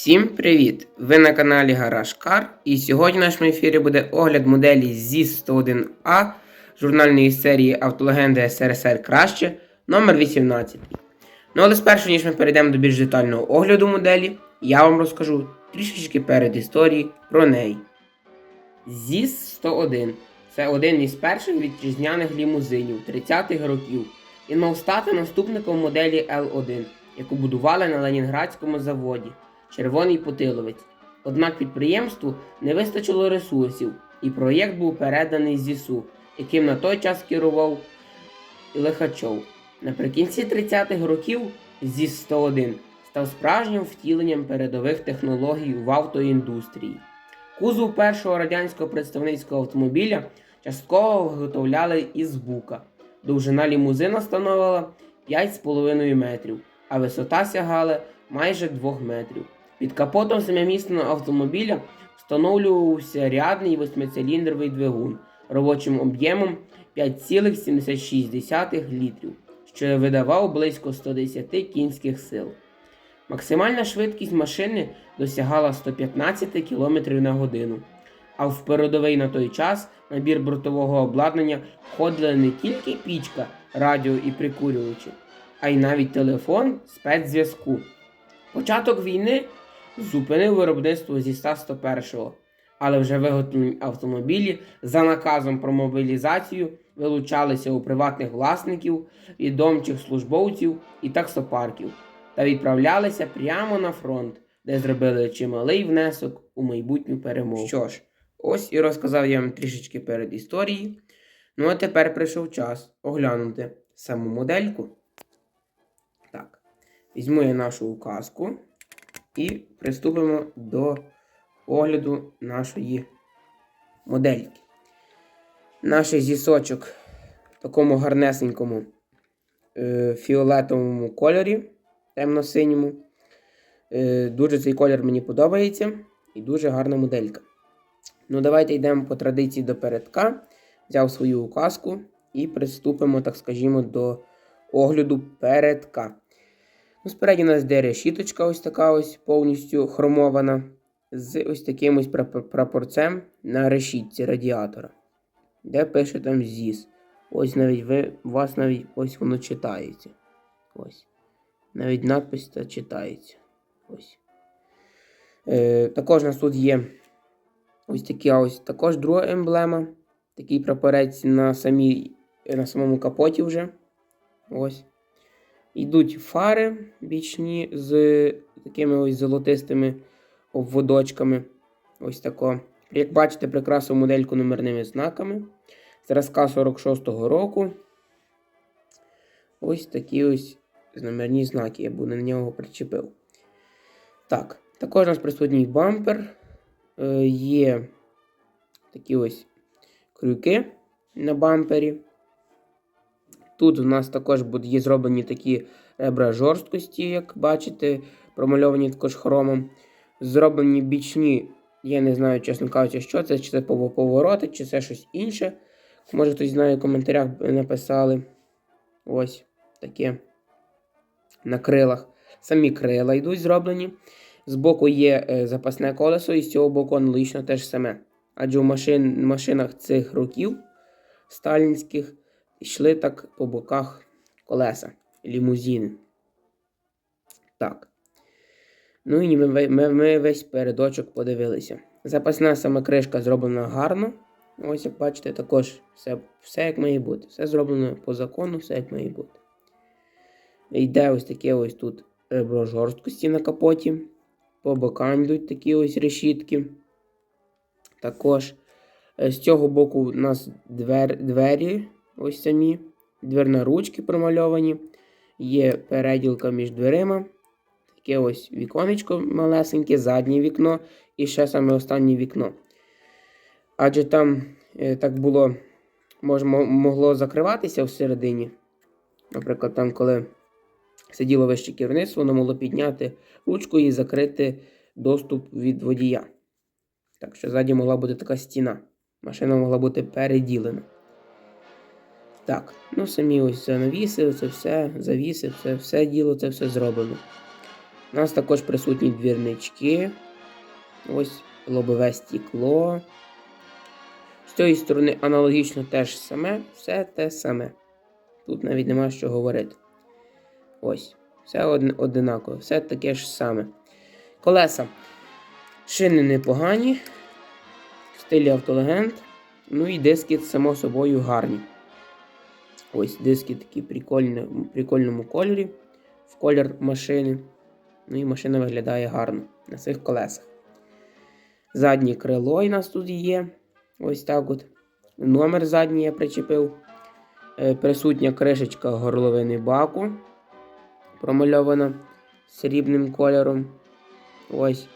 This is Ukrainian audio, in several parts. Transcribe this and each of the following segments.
Всім привіт! Ви на каналі Гараж Кар і сьогодні в нашому ефірі буде огляд моделі ZIS-101A журнальної серії Автолегенди СРСР Краще номер 18 Ну але спершу, ніж ми перейдемо до більш детального огляду моделі, я вам розкажу трішечки перед історії про неї. ZIS-101 це один із перших вітчизняних лімузинів 30-х років. Він мав стати наступником моделі L1, яку будували на Ленінградському заводі Червоний Путиловець. Однак підприємству не вистачило ресурсів, і проєкт був переданий ЗІСУ, яким на той час керував Лихачов. Наприкінці 30-х років ЗІС-101 став справжнім втіленням передових технологій в автоіндустрії. Кузов першого радянського представницького автомобіля частково виготовляли із бука. Довжина лімузина становила 5,5 метрів, а висота сягала майже 2 метрів. Під капотом семимісного автомобіля встановлювався рядний восьмициліндровий двигун робочим об'ємом 5,76 літрів, що видавав близько 110 кінських сил. Максимальна швидкість машини досягала 115 км на годину. А в передовий на той час набір бортового обладнання входили не тільки пічка, радіо і прикурювачі, а й навіть телефон спецзв'язку. Початок війни зупинив виробництво зі 101-го, але вже виготовлені автомобілі за наказом про мобілізацію вилучалися у приватних власників, відомчих службовців і таксопарків та відправлялися прямо на фронт, де зробили чималий внесок у майбутню перемогу. Що ж, ось і розказав я вам трішечки перед історією. Ну а тепер прийшов час оглянути саму модельку. Так, візьму я нашу указку і приступимо до огляду нашої модельки. Наш зісочок в такому гарнесенькому е, фіолетовому кольорі, темно-синьому. Е, дуже цей колір мені подобається і дуже гарна моделька. Ну, давайте йдемо по традиції до передка. Взяв свою указку і приступимо, так скажімо, до огляду передка. Ну, Спереді у нас йде решіточка ось така ось повністю хромована. З ось таким ось прапорцем на решітці радіатора. Де пише там ЗІС. Ось навіть ви, у вас навіть ось воно читається. Ось. Навіть надпись та читається. Ось. Е, Також у нас тут є ось така ось також друга емблема. Такий прапорець на самій, на самому капоті вже. Ось. Йдуть фари бічні з такими ось золотистими обводочками. Ось тако. Як бачите, прикрасив модельку номерними знаками. Зразка 46-го року. Ось такі ось номерні знаки. Я б на нього причепив. Так, також у нас присутній бампер. Е, Є такі ось крюки на бампері. Тут у нас також є зроблені такі ребра жорсткості, як бачите, промальовані також хромом. Зроблені бічні, я не знаю, чесно кажучи, що це, чи це повороти, чи це щось інше. Може хтось знає, в коментарях написали. Ось таке на крилах. Самі крила йдуть зроблені. Збоку є е, запасне колесо, і з цього боку аналогічно теж саме. Адже в машин, машинах цих років сталінських йшли так по боках колеса, лімузини. Так. Ну і ми, ми, ми весь передочок подивилися. Запасна сама кришка зроблена гарно. Ось, як бачите, також все все як має бути. Все зроблено по закону, все як має бути. Йде ось таке ось тут ребро жорсткості на капоті. По бокам йдуть такі ось решітки. Також з цього боку у нас двер, двері ось самі. Дверна ручки промальовані. Є переділка між дверима. Таке ось віконечко малесеньке, заднє вікно і ще саме останнє вікно. Адже там е, так було, мож, могло закриватися всередині. Наприклад, там, коли сиділо вище керівництво, воно могло підняти ручку і закрити доступ від водія. Так що ззаді могла бути така стіна. Машина могла бути переділена. Так, ну самі ось це навіси, це все, завіси, це все діло, це все зроблено. У нас також присутні двірнички. Ось лобове стекло. З цієї сторони аналогічно теж саме, все те саме. Тут навіть нема що говорити. Ось. Все од- одинаково, все таке ж саме. Колеса. Шини непогані. В стилі автолегенд. Ну і диски, само собою, гарні. Ось диски такі прикольні, в прикольному кольорі. В колір машини. Ну і машина виглядає гарно на цих колесах. Заднє крило у нас тут є. Ось так от. Номер задній я причепив. Е, Присутня кришечка горловини баку. Промальована срібним кольором. Ось.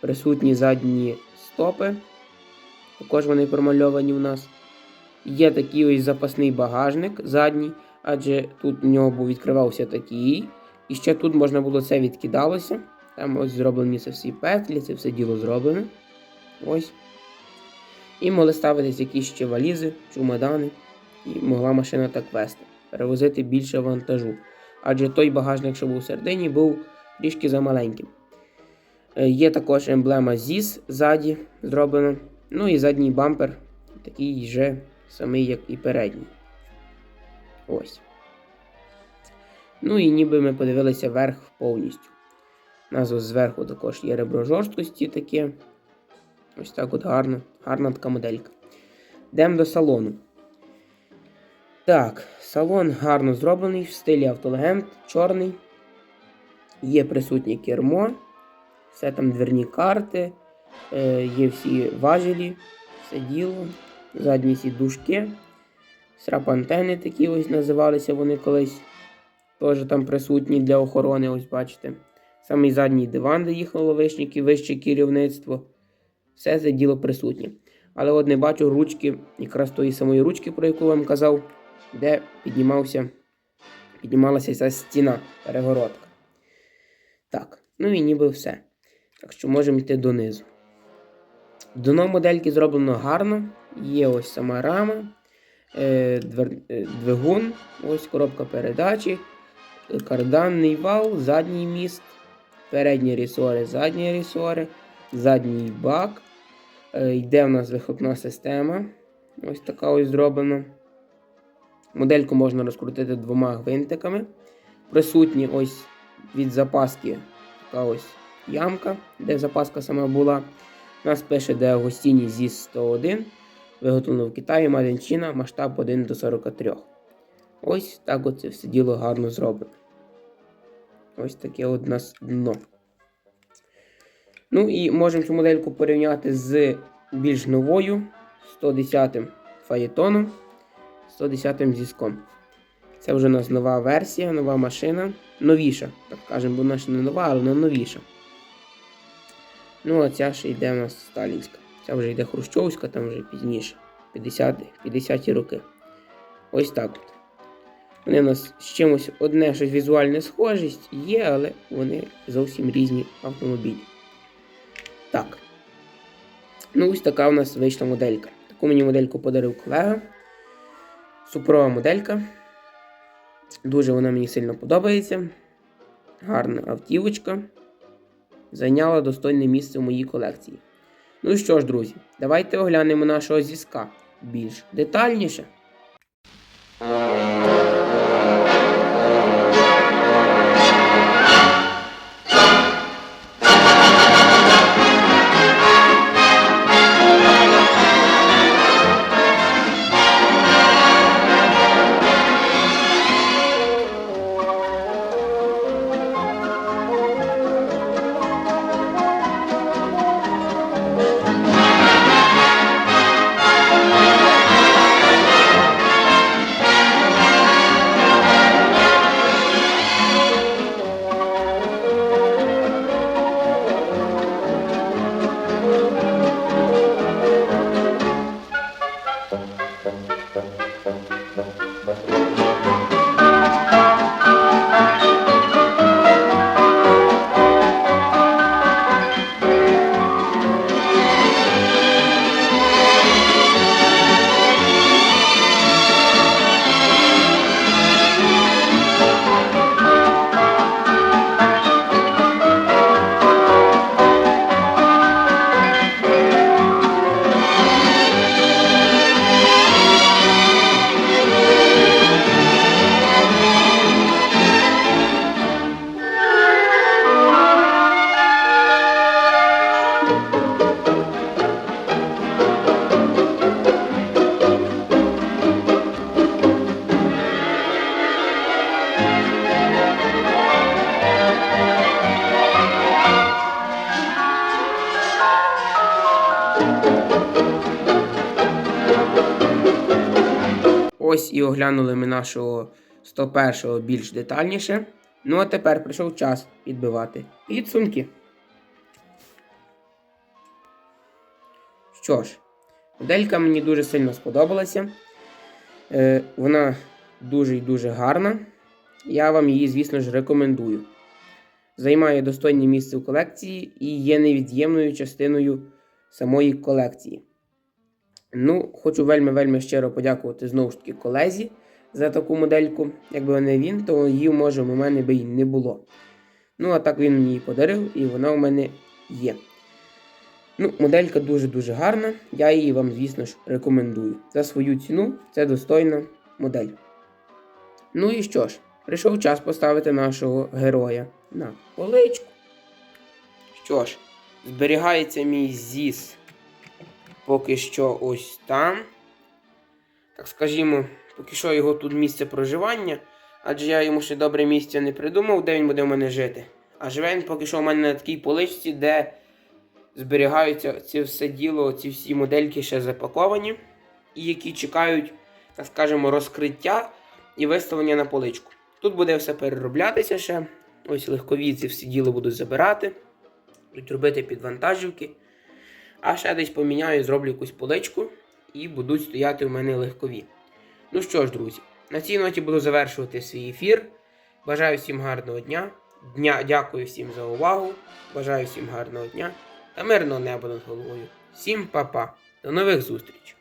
Присутні задні стопи. Також вони промальовані у нас. Є такий ось запасний багажник задній, адже тут у нього був відкривався такий. І ще тут можна було це відкидалося. Там ось зроблені це всі петлі, це все діло зроблене. Ось. І могли ставитись якісь ще валізи, чумадани. І могла машина так вести. Перевозити більше вантажу. Адже той багажник, що був всередині, був трішки замаленьким. Е, Є також емблема ZIS ззаді зроблена. Ну і задній бампер такий же самий, як і передній. Ось. Ну і ніби ми подивилися вверх повністю. У нас зверху також є ребро жорсткості таке. Ось так от гарно, гарна така моделька. Йдемо до салону. Так, салон гарно зроблений в стилі автолегенд, чорний. Є присутнє кермо, все там дверні карти, е, є всі важелі, все діло, задні сідушки, срап-антени такі ось називалися вони колись. Теж там присутні для охорони, ось бачите. Самий задній диван, де їхало вишники, вище керівництво. Все це діло присутнє. Але от не бачу ручки, якраз тої самої ручки, про яку вам казав, де піднімався, піднімалася ця стіна, перегородка. Так, ну і ніби все. Так що можемо йти донизу. Дно модельки зроблено гарно. Є ось сама рама, е, е, двигун, ось коробка передачі, карданний вал, задній міст, передні рісори, задні рісори, задній бак. Е, Йде в нас вихлопна система. Ось така ось зроблена. Модельку можна розкрутити двома гвинтиками. Присутні ось від запаски така ось ямка, де запаска сама була. Нас пише, де Агостіні зі 101. Виготовлено в Китаї, Маденчина, масштаб 1 до 43. Ось так от це все діло гарно зроблено. Ось таке от у нас дно. Ну і можемо цю модельку порівняти з більш новою 110 фаєтоном, 110 м зіском. Це вже у нас нова версія, нова машина. Новіша, так кажемо, бо вона ще не нова, але вона новіша. Ну, а ця ще йде у нас сталінська. Ця вже йде хрущовська, там вже пізніше. 50 50-ті роки. Ось так от. Вони у нас з чимось одне щось візуальне схожість є, але вони зовсім різні автомобілі. Так. Ну, ось така у нас вийшла моделька. Таку мені модельку подарив колега. Супрова моделька. Дуже вона мені сильно подобається. Гарна автівочка. Зайняла достойне місце в моїй колекції. Ну що ж, друзі, давайте оглянемо нашого зіска більш детальніше. Ось і оглянули ми нашого 101-го більш детальніше. Ну а тепер прийшов час підбивати підсумки. Що ж, моделька мені дуже сильно сподобалася. Е, вона дуже і дуже гарна. Я вам її, звісно ж, рекомендую. Займає достойне місце в колекції і є невід'ємною частиною самої колекції. Ну, хочу вельми-вельми щиро подякувати знову ж таки колезі за таку модельку. Якби не він, то її, може, у мене би і не було. Ну, а так він мені її подарив, і вона у мене є. Ну, моделька дуже-дуже гарна. Я її вам, звісно ж, рекомендую. За свою ціну це достойна модель. Ну і що ж, прийшов час поставити нашого героя на поличку. Що ж, зберігається мій ЗІС поки що ось там. Так скажімо, поки що його тут місце проживання, адже я йому ще добре місце не придумав, де він буде в мене жити. А живе він поки що у мене на такій поличці, де зберігаються це все діло, ці всі модельки ще запаковані, і які чекають, так скажемо, розкриття і виставлення на поличку. Тут буде все перероблятися ще. Ось легкові ці всі діло будуть забирати, будуть робити підвантажівки. А ще десь поміняю, зроблю якусь поличку і будуть стояти у мене легкові. Ну що ж, друзі, на цій ноті буду завершувати свій ефір. Бажаю всім гарного дня. дня. Дякую всім за увагу. Бажаю всім гарного дня та мирного неба над головою. Всім па-па. До нових зустрічей!